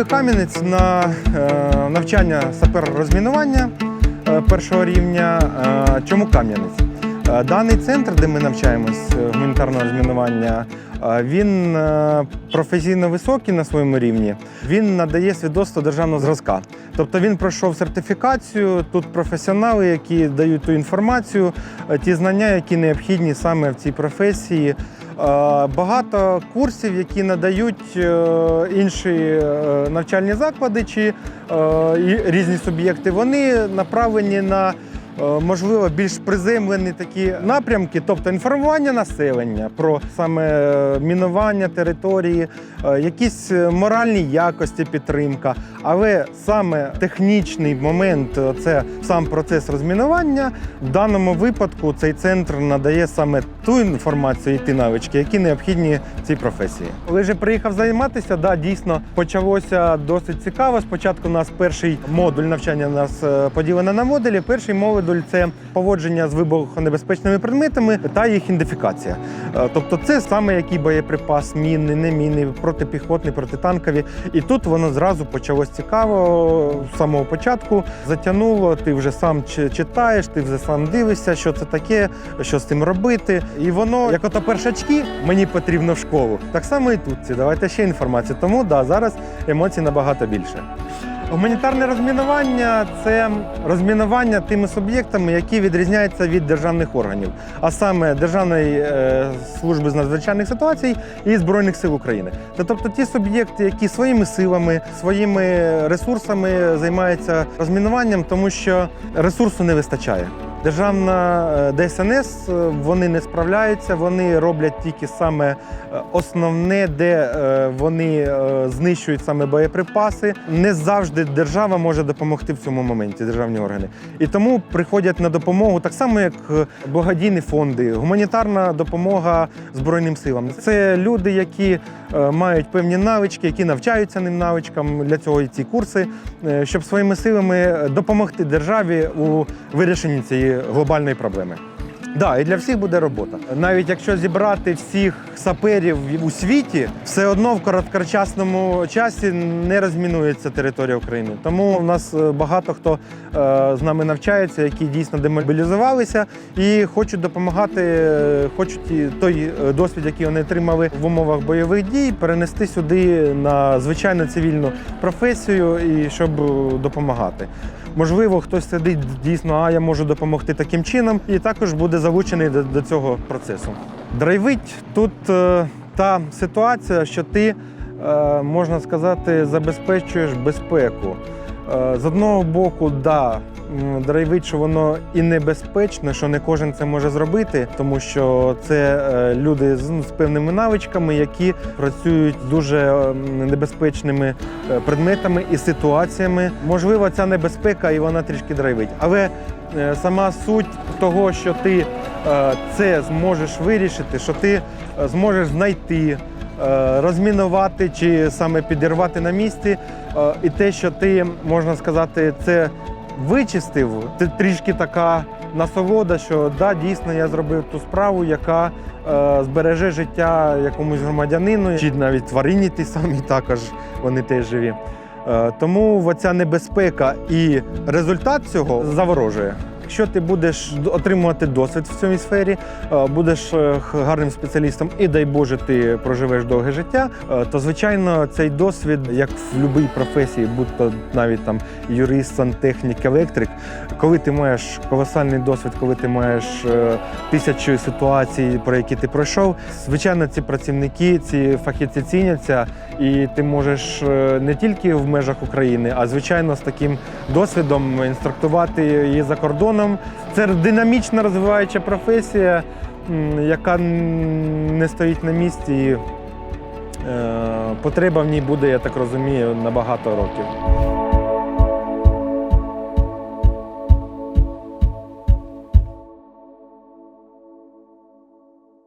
Новий Кам'янець на е, навчання сапер-розмінування е, першого рівня. Е, Чому Кам'янець? Даний центр, де ми навчаємось гуманітарного розмінування, він е, професійно високий на своєму рівні. Він надає свідоцтво державного зразка. Тобто він пройшов сертифікацію. Тут професіонали, які дають ту інформацію, е, ті знання, які необхідні саме в цій професії. Е, Багато курсів, які надають інші навчальні заклади чи різні суб'єкти, вони направлені на можливо більш приземлені такі напрямки, тобто інформування населення про саме е, мінування території, е, якісь е, моральні якості підтримка. Але саме технічний момент е, це сам процес розмінування. В даному випадку цей центр надає саме ту інформацію і ті навички, які необхідні цій професії. Коли вже приїхав займатися, да, дійсно почалося досить цікаво. Спочатку у нас перший модуль навчання у нас е, поділено на модулі. Перший модуль це поводження з вибухонебезпечними предметами та їх ідентифікація. Е, Тобто, це саме який боєприпас, міни, не міни, протипіхотні, протитанкові. І тут воно зразу почалось цікаво з самого початку. Затягнуло, ти вже сам читаєш, ти вже сам дивишся, що це таке, що з тим робити. І воно, як ото першачки, мені потрібно в школу. Так само і тут. ці. Давайте ще інформацію. Тому да, зараз емоцій набагато більше. Гуманітарне розмінування це розмінування тими суб'єктами, які відрізняються від державних органів, а саме Державної е, служби з надзвичайних ситуацій і Збройних сил України. Це тобто ті суб'єкти, які своїми силами, своїми ресурсами займаються розмінуванням, тому що ресурсу не вистачає. Державна е, ДСНС е, вони не справляються, вони роблять тільки саме е, основне, де вони знищують саме боєприпаси. Не завжди держава може допомогти в цьому моменті, державні органи. І тому приходять на допомогу так само, як благодійні фонди, гуманітарна допомога Збройним силам. Це люди, які мають певні навички, які навчаються ним навичкам. Для цього і ці курси, щоб своїми силами допомогти державі у вирішенні цієї глобальної проблеми. Да, і для всіх буде робота. Навіть якщо зібрати всіх саперів у світі, все одно в короткочасному часі не розмінується територія України. Тому у нас е, багато хто е, з нами навчається, які дійсно демобілізувалися і хочуть допомагати, е, хочуть той досвід, який вони отримали в умовах бойових дій, перенести сюди на звичайну цивільну професію і щоб допомагати. Можливо, хтось сидить дійсно, а я можу допомогти таким чином, і також буде залучений до, до цього процесу. Драйвить тут е, та ситуація, що ти, е, можна сказати, забезпечуєш безпеку. Е, з одного боку, да, драйвить, що воно і небезпечно, що не кожен це може зробити, тому що це е, люди з, ну, з певними навичками, які працюють дуже е, небезпечними предметами і ситуаціями. Можливо, ця небезпека і вона трішки драйвить. Але сама суть того, що ти це зможеш вирішити, що ти зможеш знайти. Е, Розмінувати чи саме підірвати на місці, Е, і те, що ти можна сказати, це вичистив, це трішки така насолода, що да, дійсно я зробив ту справу, яка е, збереже життя якомусь громадянину, чи навіть тварині ті самі також вони теж живі. Тому оця небезпека і результат цього заворожує. Якщо ти будеш отримувати досвід в цій сфері, е, будеш е, гарним спеціалістом і дай Боже, ти проживеш довге життя, е, то звичайно цей досвід, як в будь-якій професії, будь-то навіть там юрист, сантехнік, електрик, коли ти маєш колосальний досвід, коли ти маєш тисячу ситуацій, про які ти пройшов, звичайно, ці працівники, ці фахівці ціняться, і ти можеш не тільки в межах України, а звичайно з таким досвідом інструктувати її за кордоном. Це динамічно розвиваюча професія, яка не стоїть на місці. І, е, Потреба в ній буде, я так розумію, на багато років.